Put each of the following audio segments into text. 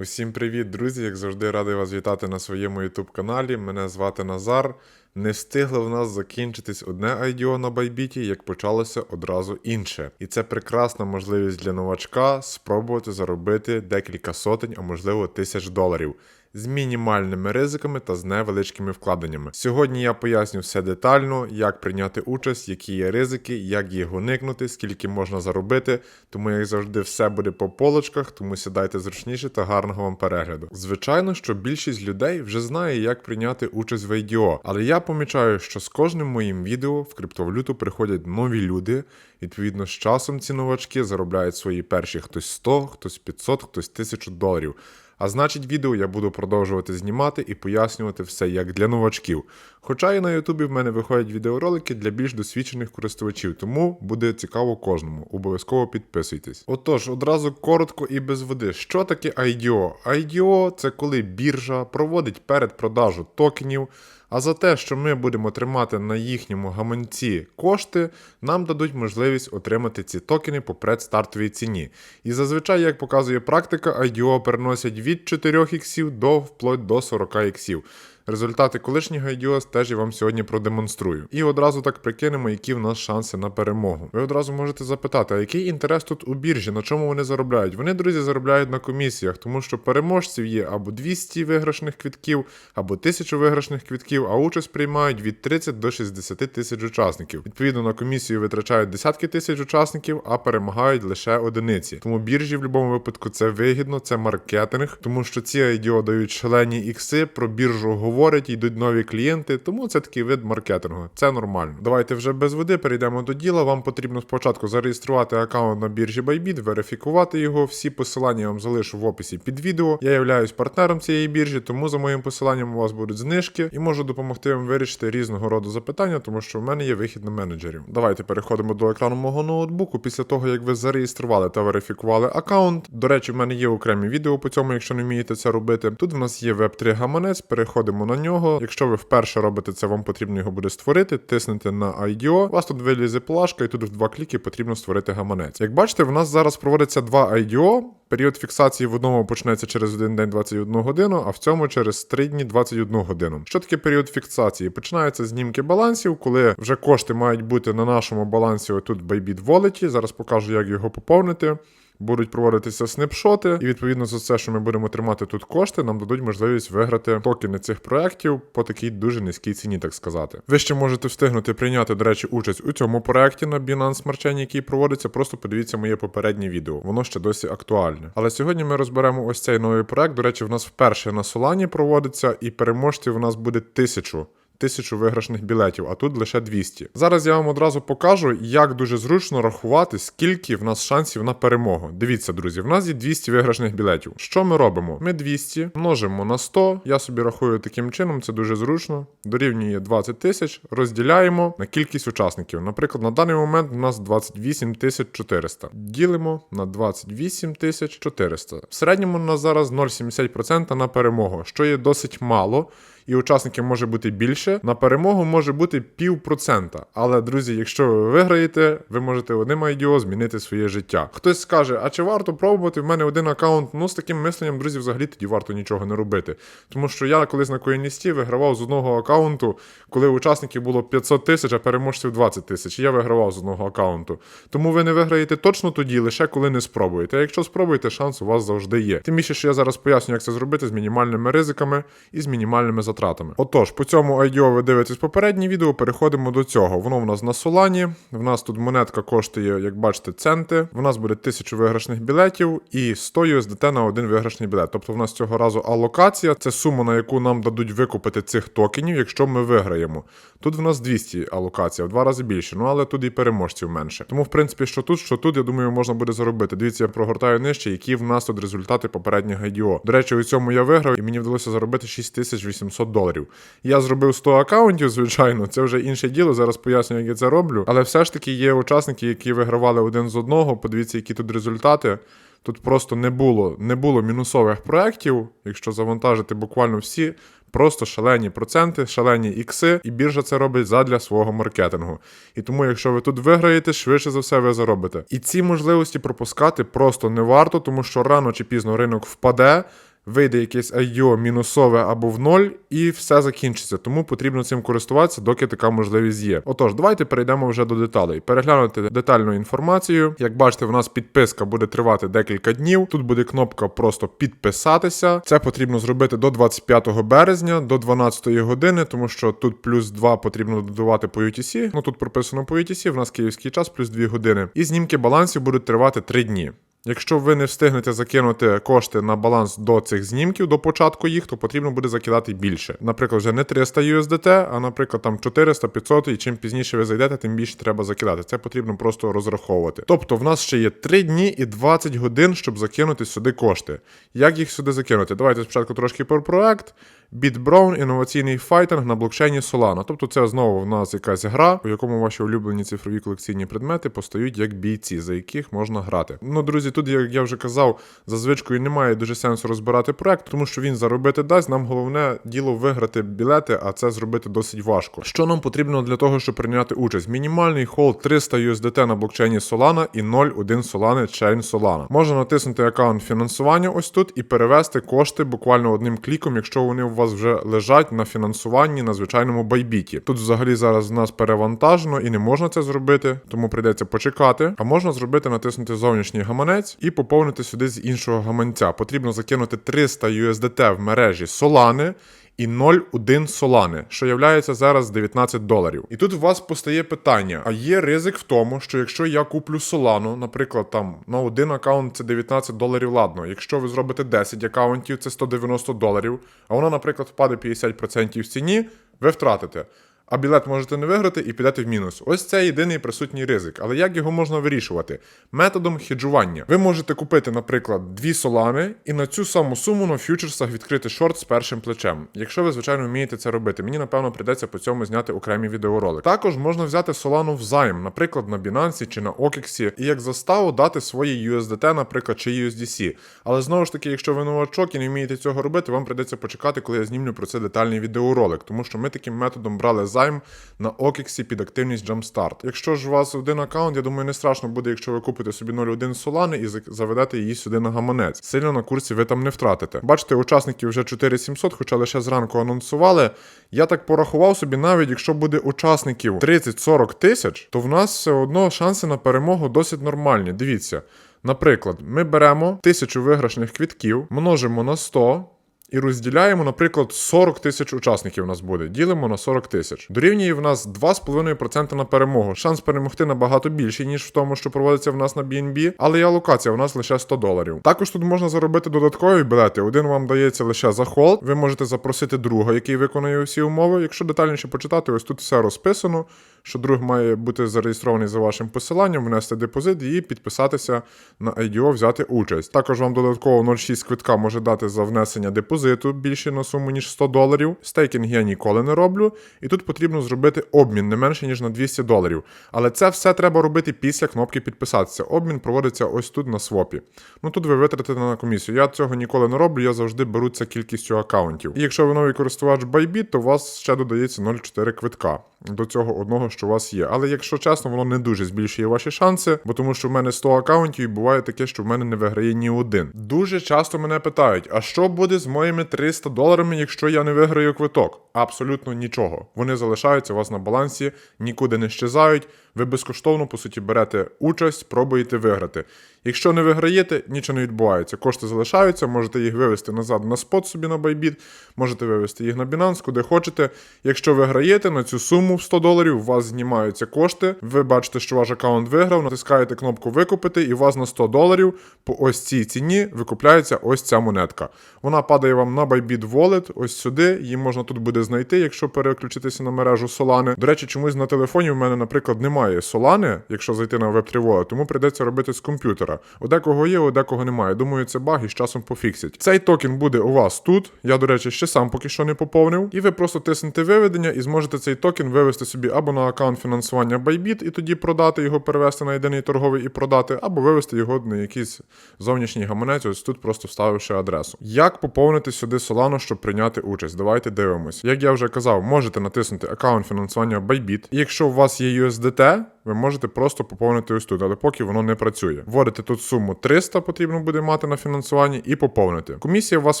Усім привіт, друзі! Як завжди, радий вас вітати на своєму YouTube каналі. Мене звати Назар. Не встигло в нас закінчитись одне IDO на Байбіті, як почалося одразу інше. І це прекрасна можливість для новачка спробувати заробити декілька сотень, а можливо тисяч доларів. З мінімальними ризиками та з невеличкими вкладеннями. Сьогодні я поясню все детально, як прийняти участь, які є ризики, як їх уникнути, скільки можна заробити. Тому, як завжди, все буде по полочках, тому сідайте зручніше та гарного вам перегляду. Звичайно, що більшість людей вже знає, як прийняти участь в IDO, але я помічаю, що з кожним моїм відео в криптовалюту приходять нові люди. Відповідно, з часом ці новачки заробляють свої перші хтось 100, хтось 500, хтось 1000 доларів. А значить, відео я буду продовжувати знімати і пояснювати все як для новачків. Хоча і на Ютубі в мене виходять відеоролики для більш досвідчених користувачів, тому буде цікаво кожному. Обов'язково підписуйтесь. Отож, одразу коротко і без води. Що таке IDO? IDO – це коли біржа проводить передпродажу токенів. А за те, що ми будемо тримати на їхньому гаманці кошти, нам дадуть можливість отримати ці токени по предстартовій ціні. І зазвичай, як показує практика, IDO переносять від 4 іксів до вплоть до 40 іксів. Результати колишнього IDO теж я вам сьогодні продемонструю. І одразу так прикинемо, які в нас шанси на перемогу. Ви одразу можете запитати, а який інтерес тут у біржі, на чому вони заробляють? Вони, друзі, заробляють на комісіях, тому що переможців є або 200 виграшних квітків, або 1000 виграшних квітків, а участь приймають від 30 до 60 тисяч учасників. Відповідно, на комісію витрачають десятки тисяч учасників, а перемагають лише одиниці. Тому біржі в будь-якому випадку це вигідно, це маркетинг, тому що ці IDO дають шалені ікси, про біржу говорять, йдуть нові клієнти, тому це такий вид маркетингу. Це нормально. Давайте вже без води перейдемо до діла. Вам потрібно спочатку зареєструвати аккаунт на біржі Bybit, верифікувати його. Всі посилання я вам залишу в описі під відео. Я являюсь партнером цієї біржі, тому за моїм посиланням у вас будуть знижки і можу допомогти вам вирішити різного роду запитання, тому що в мене є вихід на менеджерів. Давайте переходимо до екрану мого ноутбуку. Після того, як ви зареєстрували та верифікували аккаунт. До речі, в мене є окремі відео по цьому, якщо не вмієте це робити. Тут в нас є Web3 гаманець, переходимо на нього. Якщо ви вперше робите це, вам потрібно його буде створити, тиснете на IDO. У вас тут вилізе плашка, і тут в два кліки потрібно створити гаманець. Як бачите, в нас зараз проводиться два IDO. Період фіксації в одному почнеться через один день 21 годину, а в цьому через 3 дні 21 годину. Що таке період фіксації? Починаються знімки балансів, коли вже кошти мають бути на нашому балансі отут Bybit Wallet. Зараз покажу, як його поповнити. Будуть проводитися снапшоти, і відповідно за це, що ми будемо тримати тут кошти, нам дадуть можливість виграти токени цих проєктів по такій дуже низькій ціні, так сказати. Ви ще можете встигнути прийняти, до речі, участь у цьому проєкті на Binance Smart Chain, який проводиться. Просто подивіться моє попереднє відео, воно ще досі актуальне. Але сьогодні ми розберемо ось цей новий проєкт. До речі, в нас вперше на Солані проводиться, і переможців у нас буде тисячу тисячу виграшних білетів, а тут лише 200. Зараз я вам одразу покажу, як дуже зручно рахувати, скільки в нас шансів на перемогу. Дивіться, друзі, в нас є 200 виграшних білетів. Що ми робимо? Ми 200 множимо на 100. Я собі рахую таким чином, це дуже зручно. Дорівнює 20 тисяч, розділяємо на кількість учасників. Наприклад, на даний момент у нас 28 400. Ділимо на 28 400. В середньому у нас зараз 0,70% на перемогу, що є досить мало і учасників може бути більше. На перемогу може бути пів процента. Але, друзі, якщо ви виграєте, ви можете одним IDO змінити своє життя. Хтось скаже, а чи варто пробувати? В мене один аккаунт. Ну, з таким мисленням, друзі, взагалі тоді варто нічого не робити. Тому що я колись на Коїністі вигравав з одного аккаунту, коли учасників було 500 тисяч, а переможців 20 тисяч. Я вигравав з одного аккаунту. Тому ви не виграєте точно тоді, лише коли не спробуєте. А якщо спробуєте, шанс у вас завжди є. Тим більше, що я зараз поясню, як це зробити з мінімальними ризиками і з мінімальними затратами затратами. Отож, по цьому IDO ви дивитесь попереднє відео, переходимо до цього. Воно в нас на Солані. В нас тут монетка коштує, як бачите, центи. В нас буде 1000 виграшних білетів і 100 USDT на один виграшний білет. Тобто в нас цього разу алокація це сума, на яку нам дадуть викупити цих токенів, якщо ми виграємо. Тут в нас 200 алокація, в два рази більше, ну але тут і переможців менше. Тому, в принципі, що тут, що тут, я думаю, можна буде заробити. Дивіться, я прогортаю нижче, які в нас тут результати попереднього IDO. До речі, у цьому я виграв, і мені вдалося заробити 6800 доларів. Я зробив 100 аккаунтів, звичайно, це вже інше діло. Зараз поясню, як я це роблю. Але все ж таки є учасники, які вигравали один з одного. Подивіться, які тут результати. Тут просто не було, не було мінусових проєктів. Якщо завантажити буквально всі, просто шалені проценти, шалені ікси, і біржа це робить задля свого маркетингу. І тому, якщо ви тут виграєте, швидше за все ви заробите. І ці можливості пропускати просто не варто, тому що рано чи пізно ринок впаде. Вийде якесь IO мінусове або в ноль, і все закінчиться. Тому потрібно цим користуватися, доки така можливість є. Отож, давайте перейдемо вже до деталей. Переглянути детальну інформацію. Як бачите, в нас підписка буде тривати декілька днів. Тут буде кнопка просто підписатися. Це потрібно зробити до 25 березня, до 12 години, тому що тут плюс 2 потрібно додавати по UTC. Ну тут прописано по UTC, в нас київський час плюс 2 години. І знімки балансів будуть тривати 3 дні. Якщо ви не встигнете закинути кошти на баланс до цих знімків, до початку їх, то потрібно буде закидати більше. Наприклад, вже не 300 USDT, а наприклад там 400, 500, і чим пізніше ви зайдете, тим більше треба закидати. Це потрібно просто розраховувати. Тобто, в нас ще є 3 дні і 20 годин, щоб закинути сюди кошти. Як їх сюди закинути? Давайте спочатку трошки про проект. BitBrown – інноваційний файтинг на блокчейні Solana. Тобто це знову в нас якась гра, у якому ваші улюблені цифрові колекційні предмети постають як бійці, за яких можна грати. Ну, друзі, тут, як я вже казав, за звичкою немає дуже сенсу розбирати проект, тому що він заробити дасть. Нам головне діло виграти білети, а це зробити досить важко. Що нам потрібно для того, щоб прийняти участь? Мінімальний холд 300 USDT на блокчейні Solana і 0,1 Solana Chain Solana. Можна натиснути аккаунт фінансування ось тут і перевести кошти буквально одним кліком, якщо вони у вас вже лежать на фінансуванні на звичайному байбіті. Тут взагалі зараз в нас перевантажено і не можна це зробити, тому прийдеться почекати. А можна зробити натиснути зовнішній гаманець і поповнити сюди з іншого гаманця. Потрібно закинути 300 USDT в мережі Solana і 0,1 солани, що являється зараз 19 доларів. І тут у вас постає питання: а є ризик в тому, що якщо я куплю солану, наприклад, там на один аккаунт це 19 доларів, ладно. Якщо ви зробите 10 аккаунтів, це 190 доларів, а вона, наприклад, впаде 50% в ціні, ви втратите. А білет можете не виграти і підете в мінус. Ось це єдиний присутній ризик. Але як його можна вирішувати? Методом хеджування. Ви можете купити, наприклад, дві солани і на цю саму суму на фьючерсах відкрити шорт з першим плечем. Якщо ви, звичайно, вмієте це робити, мені напевно прийдеться по цьому зняти окремі відеоролик. Також можна взяти солану взайм, наприклад, на Binance чи на OKX, і як заставу дати свої USDT, наприклад, чи USDC. Але знову ж таки, якщо ви новачок і не вмієте цього робити, вам прийдеться почекати, коли я знімлю про це детальний відеоролик, тому що ми таким методом брали займ на OKX під активність Jumpstart. Якщо ж у вас один аккаунт, я думаю, не страшно буде, якщо ви купите собі 0,1 солани і заведете її сюди на гаманець. Сильно на курсі ви там не втратите. Бачите, учасників вже 4700, хоча лише зранку анонсували. Я так порахував собі, навіть якщо буде учасників 30-40 тисяч, то в нас все одно шанси на перемогу досить нормальні. Дивіться. Наприклад, ми беремо тисячу виграшних квітків, множимо на 100 і розділяємо, наприклад, 40 тисяч учасників у нас буде. Ділимо на 40 тисяч. Дорівнює в нас 2,5% на перемогу. Шанс перемогти набагато більший, ніж в тому, що проводиться в нас на BNB, але і алокація у нас лише 100 доларів. Також тут можна заробити додаткові білети. Один вам дається лише за холд. Ви можете запросити друга, який виконує всі умови. Якщо детальніше почитати, ось тут все розписано. Що друг має бути зареєстрований за вашим посиланням, внести депозит і підписатися на IDO, взяти участь. Також вам додатково 0,6 квитка може дати за внесення депозиту більше на суму, ніж 100 доларів. Стейкінг я ніколи не роблю. І тут потрібно зробити обмін не менше, ніж на 200 доларів. Але це все треба робити після кнопки підписатися. Обмін проводиться ось тут на свопі. Ну тут ви витратите на комісію. Я цього ніколи не роблю, я завжди беру це кількістю аккаунтів. І якщо ви новий користувач Bybit, то у вас ще додається 0,4 квитка до цього одного, що у вас є. Але якщо чесно, воно не дуже збільшує ваші шанси, бо тому що в мене 100 аккаунтів і буває таке, що в мене не виграє ні один. Дуже часто мене питають: а що буде з моїми 300 доларами, якщо я не виграю квиток? Абсолютно нічого. Вони залишаються у вас на балансі, нікуди не щезають. Ви безкоштовно, по суті, берете участь, пробуєте виграти. Якщо не виграєте, нічого не відбувається. Кошти залишаються, можете їх вивести назад на спот собі на Bybit, можете вивести їх на Binance, куди хочете. Якщо виграєте на цю суму в 100 доларів, у вас знімаються кошти. Ви бачите, що ваш аккаунт виграв, натискаєте кнопку викупити, і у вас на 100 доларів по ось цій ціні викупляється ось ця монетка. Вона падає вам на Bybit Wallet, ось сюди. Її можна тут буде знайти, якщо переключитися на мережу Solana. До речі, чомусь на телефоні в мене, наприклад, немає немає солани, якщо зайти на Web3 Wallet, тому прийдеться робити з комп'ютера. У декого є, у декого немає. Думаю, це баг і з часом пофіксять. Цей токен буде у вас тут. Я, до речі, ще сам поки що не поповнив. І ви просто тиснете виведення і зможете цей токен вивести собі або на аккаунт фінансування Bybit і тоді продати його, перевести на єдиний торговий і продати, або вивести його на якийсь зовнішній гаманець, ось тут просто вставивши адресу. Як поповнити сюди Solano, щоб прийняти участь? Давайте дивимось. Як я вже казав, можете натиснути аккаунт фінансування Bybit. І якщо у вас є USDT, go. Ви можете просто поповнити ось тут, але поки воно не працює. Вводите тут суму 300 потрібно буде мати на фінансуванні і поповнити. Комісія у вас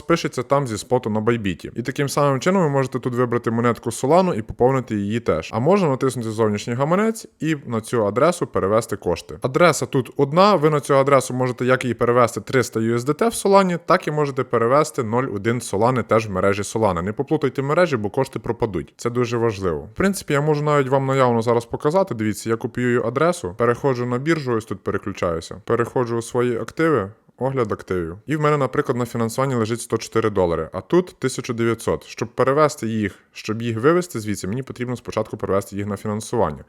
пишеться там зі споту на Bybit. І таким самим чином ви можете тут вибрати монетку Solano і поповнити її теж. А можна натиснути зовнішній гаманець і на цю адресу перевести кошти. Адреса тут одна. Ви на цю адресу можете як її перевести 300 USDT в Solana, так і можете перевести 0,1 Solana теж в мережі Solana. Не поплутайте мережі, бо кошти пропадуть. Це дуже важливо. В принципі, я можу навіть вам наявно зараз показати. Дивіться, я копіюю адресу, переходжу на біржу, ось тут переключаюся. Переходжу у свої активи. Огляд активів. І в мене, наприклад, на фінансуванні лежить 104 долари, а тут 1900. Щоб перевести їх, щоб їх вивести звідси, мені потрібно спочатку перевести їх на фінансування.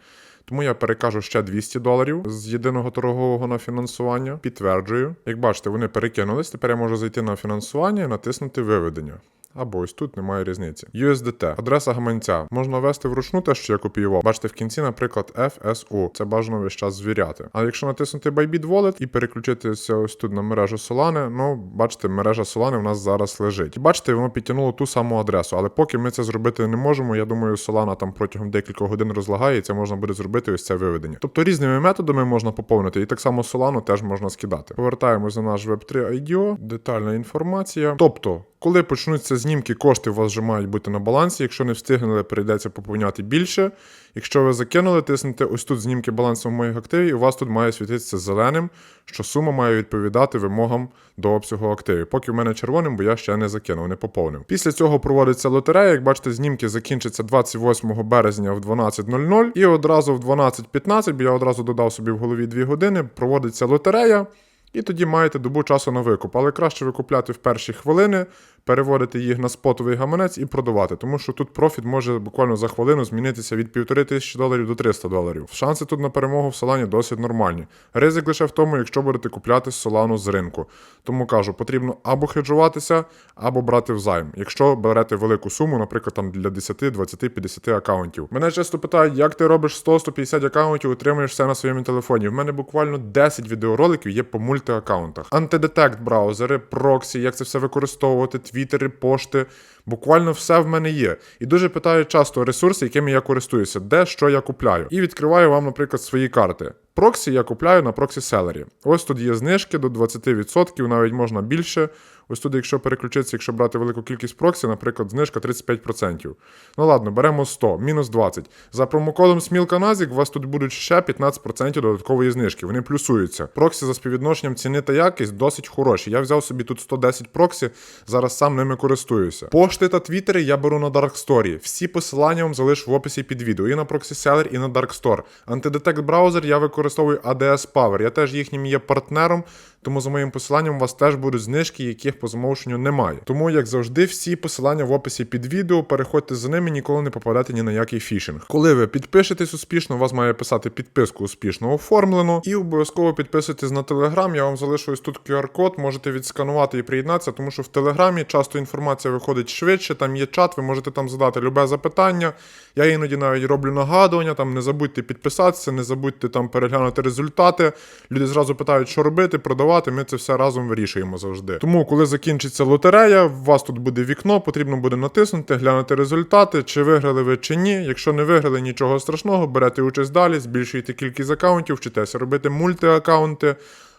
Тому я перекажу ще 200 доларів з єдиного торгового на фінансування. Підтверджую. Як бачите, вони перекинулись. Тепер я можу зайти на фінансування і натиснути виведення. Або ось тут немає різниці. USDT, адреса гаманця. Можна ввести вручну те, що я копіював. Бачите, в кінці, наприклад, FSU. Це бажано весь час звіряти. А якщо натиснути Bybit Wallet і переключитися ось тут на мережу Solana, ну бачите, мережа Solana в нас зараз лежить. І бачите, воно підтягнуло ту саму адресу. Але поки ми це зробити не можемо, я думаю, Solana там протягом декількох годин розлагається, можна буде зробити ось це виведення. Тобто різними методами можна поповнити, і так само Solana теж можна скидати. Повертаємось на наш Web3 IDO, детальна інформація. Тобто. Коли почнуться знімки, кошти у вас вже мають бути на балансі. Якщо не встигнули, прийдеться поповняти більше. Якщо ви закинули, тиснете ось тут знімки балансу моїх активів, і у вас тут має світитися зеленим, що сума має відповідати вимогам до обсягу активів. Поки в мене червоним, бо я ще не закинув, не поповнив. Після цього проводиться лотерея. Як бачите, знімки закінчаться 28 березня в 12.00 і одразу в 12.15, бо я одразу додав собі в голові 2 години, проводиться лотерея. І тоді маєте добу часу на викуп, але краще викупляти в перші хвилини, переводити їх на спотовий гаманець і продавати, тому що тут профіт може буквально за хвилину змінитися від 1500 доларів до 300 доларів. Шанси тут на перемогу в Солані досить нормальні. Ризик лише в тому, якщо будете купляти Солану з ринку. Тому кажу, потрібно або хеджуватися, або брати взайм. Якщо берете велику суму, наприклад, там для 10, 20, 50 акаунтів. Мене часто питають, як ти робиш 100-150 акаунтів, отримуєш все на своєму телефоні. В мене буквально 10 відеороликів є по мультиаккаунтах. Антидетект браузери, проксі, як це все використовувати, твіттери, пошти. Буквально все в мене є. І дуже питаю часто ресурси, якими я користуюся, де що я купляю. І відкриваю вам, наприклад, свої карти. Проксі я купляю на проксі селері. Ось тут є знижки до 20%, навіть можна більше. Ось тут, якщо переключитися, якщо брати велику кількість проксі, наприклад, знижка 35%. Ну ладно, беремо 100, мінус 20. За промокодом SMILKANAZIK у вас тут будуть ще 15% додаткової знижки. Вони плюсуються. Проксі за співвідношенням ціни та якість досить хороші. Я взяв собі тут 110 проксі, зараз сам ними користуюся. Пошти та твіттери я беру на Dark Story. Всі посилання вам залишу в описі під відео. І на Proxy Seller, і на Dark Store. Антидетект браузер я використовую ADS Power. Я теж їхнім є партнером, тому за моїм посиланням у вас теж будуть знижки, яких по замовченню немає. Тому, як завжди, всі посилання в описі під відео. Переходьте за ними, ніколи не попадете ні на який фішинг. Коли ви підпишетесь успішно, у вас має писати підписку успішно оформлено. І обов'язково підписуйтесь на телеграм. Я вам залишу ось тут QR-код, можете відсканувати і приєднатися, тому що в телеграмі часто інформація виходить швидше, там є чат, ви можете там задати любе запитання. Я іноді навіть роблю нагадування, там не забудьте підписатися, не забудьте там переглянути результати. Люди зразу питають, що робити, продавати. Ми це все разом вирішуємо завжди. Тому, коли закінчиться лотерея, у вас тут буде вікно, потрібно буде натиснути, глянути результати, чи виграли ви чи ні. Якщо не виграли, нічого страшного, берете участь далі, збільшуєте кількість акаунтів, вчитеся робити мультиакаунти.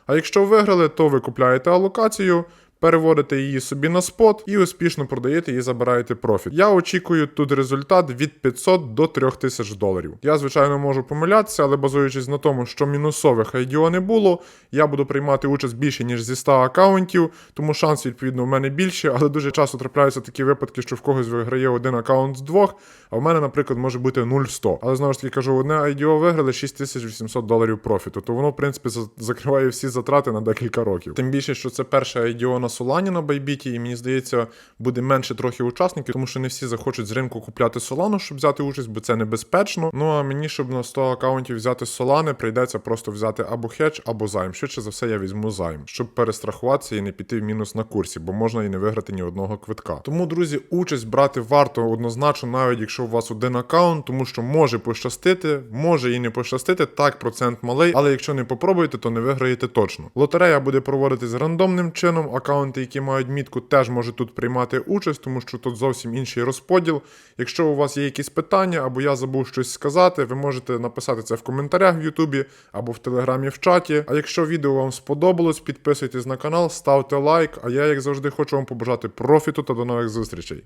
А якщо виграли, то ви купляєте алокацію. Переводите її собі на спот і успішно продаєте і забираєте профіт. Я очікую тут результат від 500 до 3000 доларів. Я, звичайно, можу помилятися, але базуючись на тому, що мінусових IDO не було, я буду приймати участь більше, ніж зі 100 акаунтів, тому шанс, відповідно, в мене більше, але дуже часто трапляються такі випадки, що в когось виграє один акаунт з двох, а в мене, наприклад, може бути 0-100. Але знову ж таки кажу, одне IDO виграли 6800 доларів профіту, то воно, в принципі, закриває всі затрати на декілька років. Тим більше, що це перше IDO на Солані на Байбіті, і мені здається, буде менше трохи учасників, тому що не всі захочуть з ринку купляти Солану, щоб взяти участь, бо це небезпечно. Ну а мені, щоб на 100 акаунтів взяти Солани, прийдеться просто взяти або хедж, або займ. Швидше за все, я візьму займ, щоб перестрахуватися і не піти в мінус на курсі, бо можна і не виграти ні одного квитка. Тому, друзі, участь брати варто однозначно, навіть якщо у вас один акаунт, тому що може пощастити, може і не пощастити. Так, процент малий, але якщо не попробуєте, то не виграєте точно. Лотерея буде проводитись рандомним чином. Акаунти, які мають мітку, теж можуть тут приймати участь, тому що тут зовсім інший розподіл. Якщо у вас є якісь питання, або я забув щось сказати, ви можете написати це в коментарях в Ютубі або в Телеграмі в чаті. А якщо відео вам сподобалось, підписуйтесь на канал, ставте лайк. А я, як завжди, хочу вам побажати профіту та до нових зустрічей.